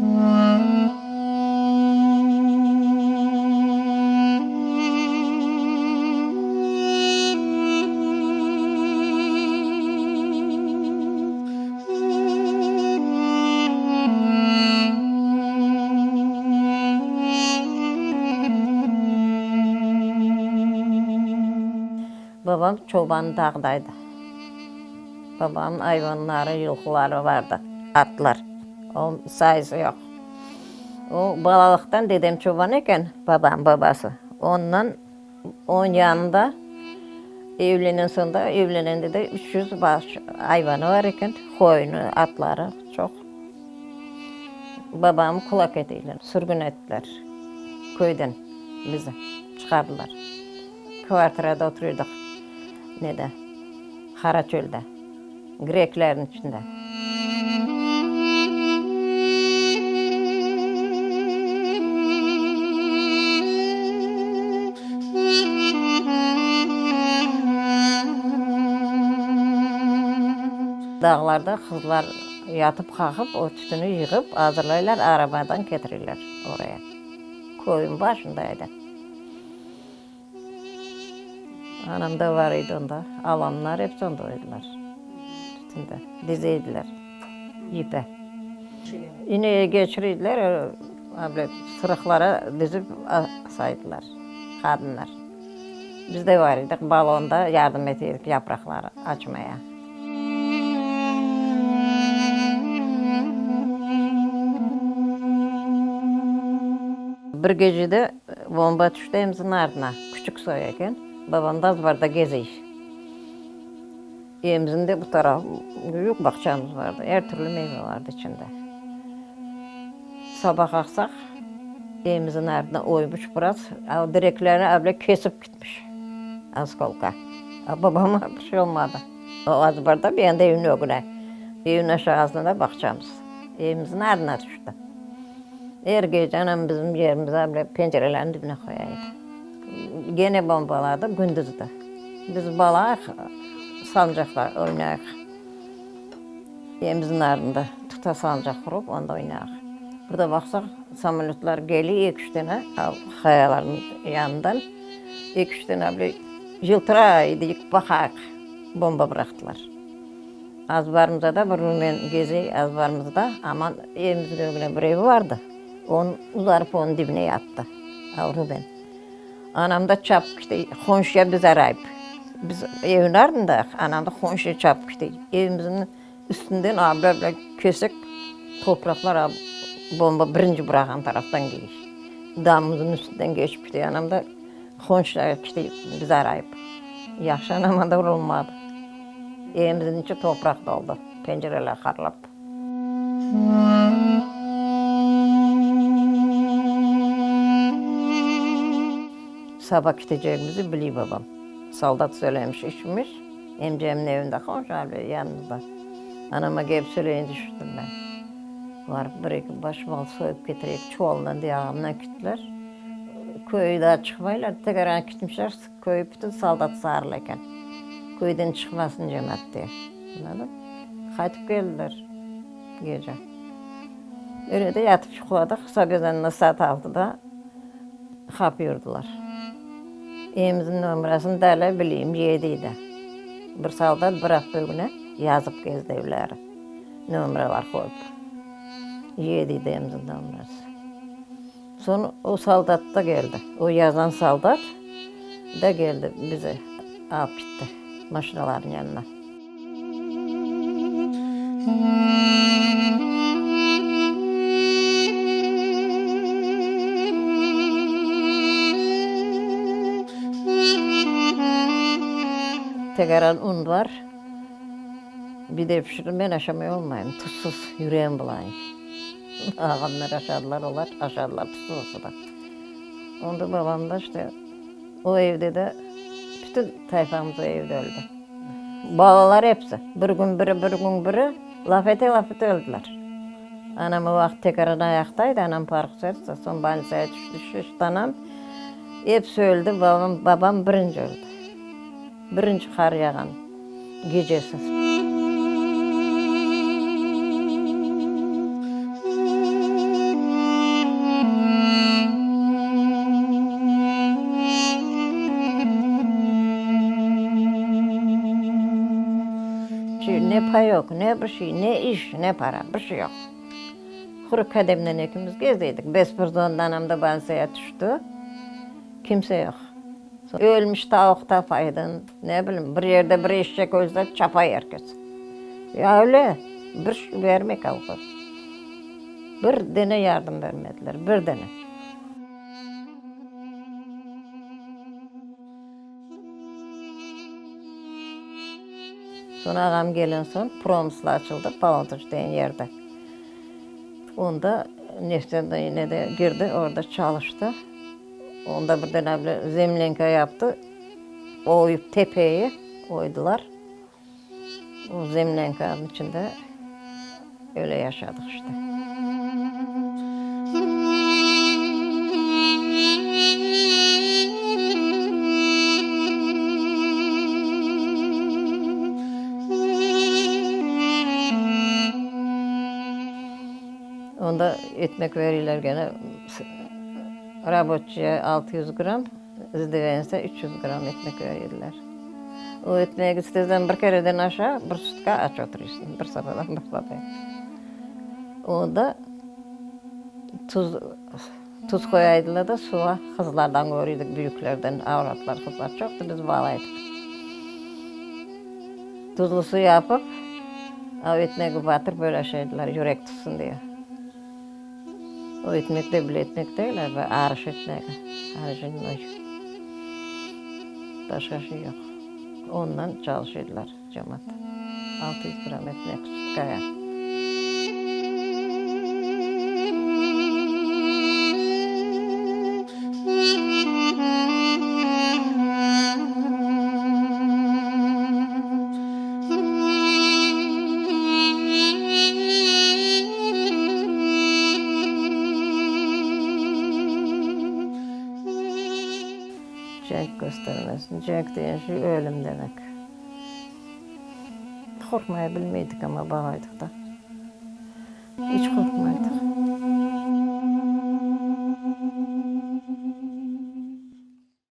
Babam çoban dağdaydı. Babamın hayvanları, yılkıları vardı, atlar. Sayısı yok. O balalıktan dedem çoban iken babam babası. Ondan onun yanında evlenen sonunda evlenende de 300 baş hayvanı var iken koyunu, atları çok. Babamı kulak ediyle sürgün ettiler köyden bizi çıkardılar. Kvartirada oturuyorduk. Ne de? Karaçöl'de. Greklerin içinde. Dağlarda kızlar yatıp kalkıp o tütünü yığıp hazırlayırlar arabadan getirirler oraya. Koyun başındaydı. Anam da var idi onda. Alanlar hepsi onda oydular. Tütünde. Dizeydiler. Yipe. İneğe geçirirdiler. öyle Böyle sırıklara dizip saydılar. Kadınlar. Biz de var idik. Balonda yardım etiyorduk yaprakları açmaya. Bir gecede bomba düştü emzin ardına. Küçük soyarken. Babam da azbarda geziyor. Evimizin bu taraf büyük bahçemiz vardı. Her türlü meyve vardı içinde. Sabah kalksak evimizin ardına oymuş biraz. O direklerini abla kesip gitmiş. Az kolka. Babama bir şey olmadı. O azbarda bir yanda evin önüne. Evin aşağısında da bahçemiz. Evimizin ardına düştü. Her gece anam bizim yerimize böyle pencerelerin dibine koyardı. Gene bombaladı gündüzde. Biz balak sancaklar oynayak. Evimizin ardında tuta sancak kurup onda oynayak. Burada baksak samolyotlar geliyor iki üç tane kayaların yanından. iki üç tane böyle yıltıraydı bakak bomba bıraktılar. Azbarımızda da bir gezi azbarımızda ama evimizin önüne bir evi vardı. Onun uzarıp onun dibine yattı. Ha, Ruben. Anam da çap işte konşuya biz arayıp. Biz evin ardında anam da konşuya çap işte. Evimizin üstünden abi böyle kesik topraklar abi, bomba birinci bırakan taraftan geliyor. Damımızın üstünden geçip işte anam da konşuya işte biz arayıp. Yaxşı anama da vurulmadı. Evimizin içi toprak doldu. Pencereler karlap. Sabah gideceğimizi biliyor babam. Saldat söylemiş işmiş. Emcemin evinde abi yanımızda. Anama gelip söyleyince düştüm ben. Var bir iki baş mal soyup getirip çuvalından diye ağamdan gittiler. Köyü daha çıkmaylar. Tekrar gitmişler. Köy bütün saldat sarılırken. Köyden çıkmasın cemaat diye. Anladın? Kaytıp geldiler gece. Öyle de yatıp çıkıyorduk. Kısa gözünün saat altıda kapıyordular. Evimizin numarasını derler bileyim yediydi. Bir saldat bırak bugüne yazıp gezdi evleri. Numaralar koyup. Yediydi evimizin numarası. Sonra o saldat da geldi. O yazan saldat da geldi bizi alıp gitti maşinaların yanına. Tegeran un var. Bir de pişirin ben aşamaya olmayayım. Tuzsuz yüreğim bulayım. Ağamlar aşardılar, onlar aşardılar tuzsuz da. Onda babam da işte o evde de bütün tayfamız o evde öldü. Balalar hepsi. Bir gün biri, bir gün biri lafete lafete öldüler. Anam o vakit tekrar ayaktaydı. Anam park serse son banisaya düştü. Şişti anam. Hepsi öldü. Babam, babam birinci öldü birinchi qor yog'an kechasi şey, ne pay yok, ne bir şey, ne iş, ne para, bir şey yok. Kuru kademden ikimiz gezdiydik. Besperdon'dan hem de bansaya düştü. Kimse yok. Ölmüş tavukta faydın, ne bileyim bir yerde bir eşek ölse çapa herkes. Ya öyle, bir şey vermek avukat. Bir dene yardım vermediler, bir dene. Sonra ağam gelen son promsla açıldı, Palantıç diyen yerde. Onda neften de yine de girdi, orada çalıştı. Onda bir böyle zemlenka yaptı. Oyup tepeyi oydular. O zemlenkanın içinde öyle yaşadık işte. Onda ekmek verirler gene. Rabotçuya 600 gram, izdivense 300 gram ekmek verirler. O ekmeği istesen bir kereden aşağı bir sütka aç oturuyorsun. Bir sabahdan sabah. Onda tuz tuz koyaydılar da suya kızlardan görüyorduk, büyüklerden, avratlar, kızlar çoktu biz bağlaydık. Tuzlu su yapıp, o ekmeği batırıp böyle şeydiler, yürek tutsun diye. O ekmek de bile ekmek değil, ağrış ekmek. Ağrışın o. Başka şey yok. Ondan çalışıyorlar cemaat. 600 gram ekmek sütkaya. Göstermesin. Cenk diyen şey ölüm demek. Korkmayı bilmeydik ama bağlaydık da. Hiç korkmaydık.